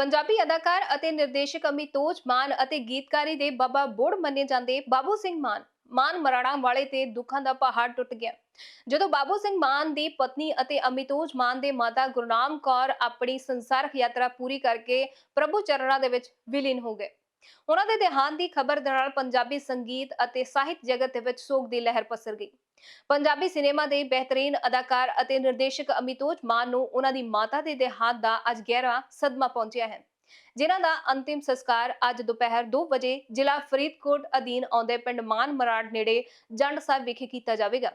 ਪੰਜਾਬੀ ਅਦਾਕਾਰ ਅਤੇ ਨਿਰਦੇਸ਼ਕ ਅਮਿਤੋਜ ਮਾਨ ਅਤੇ ਗੀਤਕਾਰੀ ਦੇ ਬਾਬਾ ਬੋੜ ਮੰਨੇ ਜਾਂਦੇ ਬਾਬੂ ਸਿੰਘ ਮਾਨ। ਮਾਨ ਮਰਾੜਾ ਵਾਲੇ ਤੇ ਦੁੱਖਾਂ ਦਾ ਪਹਾੜ ਟੁੱਟ ਗਿਆ। ਜਦੋਂ ਬਾਬੂ ਸਿੰਘ ਮਾਨ ਦੀ ਪਤਨੀ ਅਤੇ ਅਮਿਤੋਜ ਮਾਨ ਦੇ ਮਾਤਾ ਗੁਰਨਾਮ ਕੌਰ ਆਪਣੀ ਸੰਸਾਰਕ ਯਾਤਰਾ ਪੂਰੀ ਕਰਕੇ ਪ੍ਰਭੂ ਚਰਨਾਂ ਦੇ ਵਿੱਚ ਵਿਲੀਨ ਹੋ ਗਏ। ਉਹਨਾਂ ਦੇ ਦੇਹਾਂਤ ਦੀ ਖਬਰ ਦੇ ਨਾਲ ਪੰਜਾਬੀ ਸੰਗੀਤ ਅਤੇ ਸਾਹਿਤ ਜਗਤ ਦੇ ਵਿੱਚ ਸੋਗ ਦੀ ਲਹਿਰ ਪਸਰ ਗਈ। ਪੰਜਾਬੀ ਸਿਨੇਮਾ ਦੇ ਬਿਹਤਰੀਨ ਅਦਾਕਾਰ ਅਤੇ ਨਿਰਦੇਸ਼ਕ ਅਮਿਤੋਜ ਮਾਨ ਨੂੰ ਉਹਨਾਂ ਦੀ ਮਾਤਾ ਦੇ ਦੇਹਾਂਤ ਦਾ ਅੱਜ ਗਹਿਰਾ ਸਦਮਾ ਪਹੁੰਚਿਆ ਹੈ। ਜਿਨ੍ਹਾਂ ਦਾ ਅੰਤਿਮ ਸੰਸਕਾਰ ਅੱਜ ਦੁਪਹਿਰ 2 ਵਜੇ ਜ਼ਿਲ੍ਹਾ ਫਰੀਦਕੋਟ ਅਧੀਨ ਆਉਂਦੇ ਪਿੰਡ ਮਾਨ ਮਰਾੜ ਨੇੜੇ ਜੰਡ ਸਾਹਿਬ ਵਿਖੇ ਕੀਤਾ ਜਾਵੇਗਾ।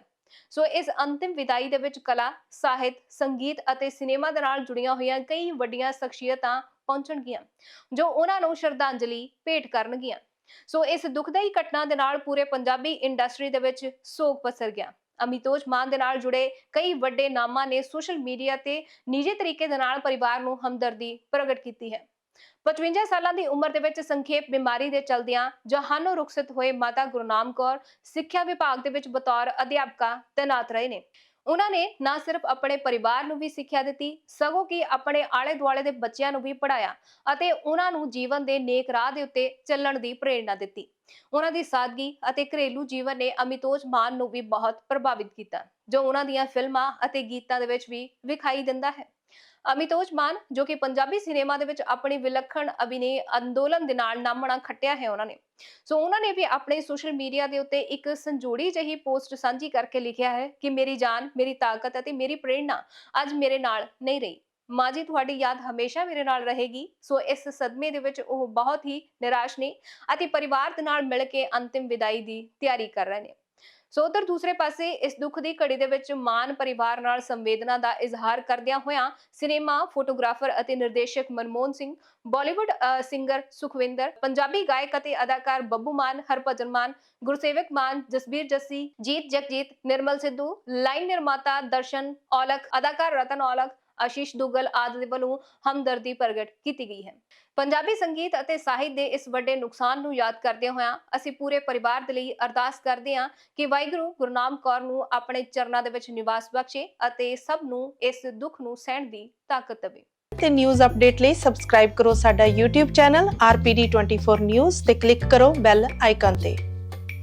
ਸੋ ਇਸ ਅੰਤਿਮ ਵਿਦਾਈ ਦੇ ਵਿੱਚ ਕਲਾ, ਸਾਹਿਤ, ਸੰਗੀਤ ਅਤੇ ਸਿਨੇਮਾ ਦੇ ਨਾਲ ਜੁੜੀਆਂ ਹੋਈਆਂ ਕਈ ਵੱਡੀਆਂ ਸ਼ਖਸੀਅਤਾਂ ਪਹੁੰਚਣਗੀਆਂ, ਜੋ ਉਹਨਾਂ ਨੂੰ ਸ਼ਰਧਾਂਜਲੀ ਭੇਟ ਕਰਨਗੀਆਂ। ਸੋ ਇਸ ਦੁਖਦਾਈ ਘਟਨਾ ਦੇ ਨਾਲ ਪੂਰੇ ਪੰਜਾਬੀ ਇੰਡਸਟਰੀ ਦੇ ਵਿੱਚ ਸੋਗ ਪਸਰ ਗਿਆ। ਅਮਿਤੋਜ ਮਾਨ ਦੇ ਨਾਲ ਜੁੜੇ ਕਈ ਵੱਡੇ ਨਾਮਾਂ ਨੇ ਸੋਸ਼ਲ ਮੀਡੀਆ ਤੇ ਨਿੱਜੀ ਤਰੀਕੇ ਦੇ ਨਾਲ ਪਰਿਵਾਰ ਨੂੰ ਹਮਦਰਦੀ ਪ੍ਰਗਟ ਕੀਤੀ ਹੈ। 55 ਸਾਲਾਂ ਦੀ ਉਮਰ ਦੇ ਵਿੱਚ ਸੰਖੇਪ ਬਿਮਾਰੀ ਦੇ ਚਲਦਿਆਂ ਜਹਾਨੋਂ ਰੁਖਸਤ ਹੋਏ ਮਾਤਾ ਗੁਰਨਾਮ ਕੌਰ ਸਿੱਖਿਆ ਵਿਭਾਗ ਦੇ ਵਿੱਚ ਬਤੌਰ ਅਧਿਆਪਕਾ ਤੈਨਾਤ ਰਹੇ ਨੇ। ਉਹਨਾਂ ਨੇ ਨਾ ਸਿਰਫ ਆਪਣੇ ਪਰਿਵਾਰ ਨੂੰ ਵੀ ਸਿੱਖਿਆ ਦਿੱਤੀ, ਸਗੋਂ ਕਿ ਆਪਣੇ ਆਲੇ ਦੁਆਲੇ ਦੇ ਬੱਚਿਆਂ ਨੂੰ ਵੀ ਪੜਾਇਆ ਅਤੇ ਉਹਨਾਂ ਨੂੰ ਜੀਵਨ ਦੇ ਨੇਕ ਰਾਹ ਦੇ ਉੱਤੇ ਚੱਲਣ ਦੀ ਪ੍ਰੇਰਣਾ ਦਿੱਤੀ। ਉਹਨਾਂ ਦੀ ਸਾਦਗੀ ਅਤੇ ਘਰੇਲੂ ਜੀਵਨ ਨੇ ਅਮਿਤੋਜ ਮਾਨ ਨੂੰ ਵੀ ਬਹੁਤ ਪ੍ਰਭਾਵਿਤ ਕੀਤਾ, ਜੋ ਉਹਨਾਂ ਦੀਆਂ ਫਿਲਮਾਂ ਅਤੇ ਗੀਤਾਂ ਦੇ ਵਿੱਚ ਵੀ ਵਿਖਾਈ ਦਿੰਦਾ ਹੈ। ਅਮਿਤੋਜ ਮਾਨ, ਜੋ ਕਿ ਪੰਜਾਬੀ ਸਿਨੇਮਾ ਦੇ ਵਿੱਚ ਆਪਣੀ ਵਿਲੱਖਣ ਅਭਿਨੇ ਅੰਦੋਲਨ ਦੇ ਨਾਲ ਨਾਮਣਾ ਖੱਟਿਆ ਹੈ ਉਹਨਾਂ ਨੇ। ਸੋ ਉਹਨਾਂ ਨੇ ਵੀ ਆਪਣੇ ਸੋਸ਼ਲ ਮੀਡੀਆ ਦੇ ਉੱਤੇ ਇੱਕ ਸੰਜੋੜੀ ਜਿਹੀ ਪੋਸਟ ਸਾਂਝੀ ਕਰਕੇ ਲਿਖਿਆ ਹੈ ਕਿ ਮੇਰੀ ਜਾਨ, ਮੇਰੀ ਤਾਕਤ ਅਤੇ ਮੇਰੀ ਪ੍ਰੇਰਣਾ ਅੱਜ ਮੇਰੇ ਨਾਲ ਨਹੀਂ ਰਹੀ। ਮਾਂ ਜੀ, ਤੁਹਾਡੀ ਯਾਦ ਹਮੇਸ਼ਾ ਮੇਰੇ ਨਾਲ ਰਹੇਗੀ। ਸੋ ਇਸ ਸਦਮੇ ਦੇ ਵਿੱਚ ਉਹ ਬਹੁਤ ਹੀ ਨਿਰਾਸ਼ ਨੇ ਅਤੇ ਪਰਿਵਾਰ ਦੇ ਨਾਲ ਮਿਲ ਕੇ ਅੰਤਿਮ ਵਿਦਾਈ ਦੀ ਤਿਆਰੀ ਕਰ ਰਹੇ ਨੇ। ਸੋ ਉਧਰ ਦੂਸਰੇ ਪਾਸੇ ਇਸ ਦੁੱਖ ਦੀ ਘੜੀ ਦੇ ਵਿੱਚ ਮਾਨ ਪਰਿਵਾਰ ਨਾਲ ਸੰਵੇਦਨਾ ਦਾ ਇਜ਼ਹਾਰ ਕਰਦਿਆਂ ਹੋਇਆਂ ਸਿਨੇਮਾ, ਫੋਟੋਗ੍ਰਾਫਰ ਅਤੇ ਨਿਰਦੇਸ਼ਕ ਮਨਮੋਹਨ ਸਿੰਘ, ਬਾਲੀਵੁੱਡ ਸਿੰਗਰ ਸੁਖਵਿੰਦਰ, ਪੰਜਾਬੀ ਗਾਇਕ ਅਤੇ ਅਦਾਕਾਰ ਬੱਬੂ ਮਾਨ, ਹਰਭਜਨ ਮਾਨ, ਗੁਰਸੇਵਕ ਮਾਨ ਜਸਬੀਰ ਜੱਸੀ, ਜੀਤ ਜਗਜੀਤ, ਨਿਰਮਲ ਸਿੱਧੂ, ਲਾਈਨ ਨਿਰਮਾਤਾ ਦਰਸ਼ਨ ਔਲਖ, ਅਦਾਕਾਰ ਰਤਨ ਔਲਖ ਆਸ਼ੀਸ਼ ਦੁੱਗਲ ਆਦਿ ਦੇ ਵੱਲੋਂ ਹਮਦਰਦੀ ਪ੍ਰਗਟ ਕੀਤੀ ਗਈ ਹੈ। ਪੰਜਾਬੀ ਸੰਗੀਤ ਅਤੇ ਸਾਹਿਤ ਦੇ ਇਸ ਵੱਡੇ ਨੁਕਸਾਨ ਨੂੰ ਯਾਦ ਕਰਦਿਆਂ ਹੋਇਆਂ ਅਸੀਂ ਪੂਰੇ ਪਰਿਵਾਰ ਦੇ ਲਈ ਅਰਦਾਸ ਕਰਦੇ ਹਾਂ ਕਿ ਵਾਹਿਗੁਰੂ ਗੁਰਨਾਮ ਕੌਰ ਨੂੰ ਆਪਣੇ ਚਰਨਾਂ ਦੇ ਵਿੱਚ ਨਿਵਾਸ ਬਖਸ਼ੇ ਅਤੇ ਸਭ ਨੂੰ ਇਸ ਦੁੱਖ ਨੂੰ ਸਹਿਣ ਦੀ ਤਾਕਤ ਦੇਵੇ। ਤੇ ਨਿਊਜ਼ ਅਪਡੇਟ ਲਈ ਸਬਸਕ੍ਰਾਈਬ ਕਰੋ ਸਾਡਾ YouTube ਚੈਨਲ RPD24 News ਤੇ ਕਲਿੱਕ ਕਰੋ ਬੈਲ ਆਈਕਨ ਤੇ।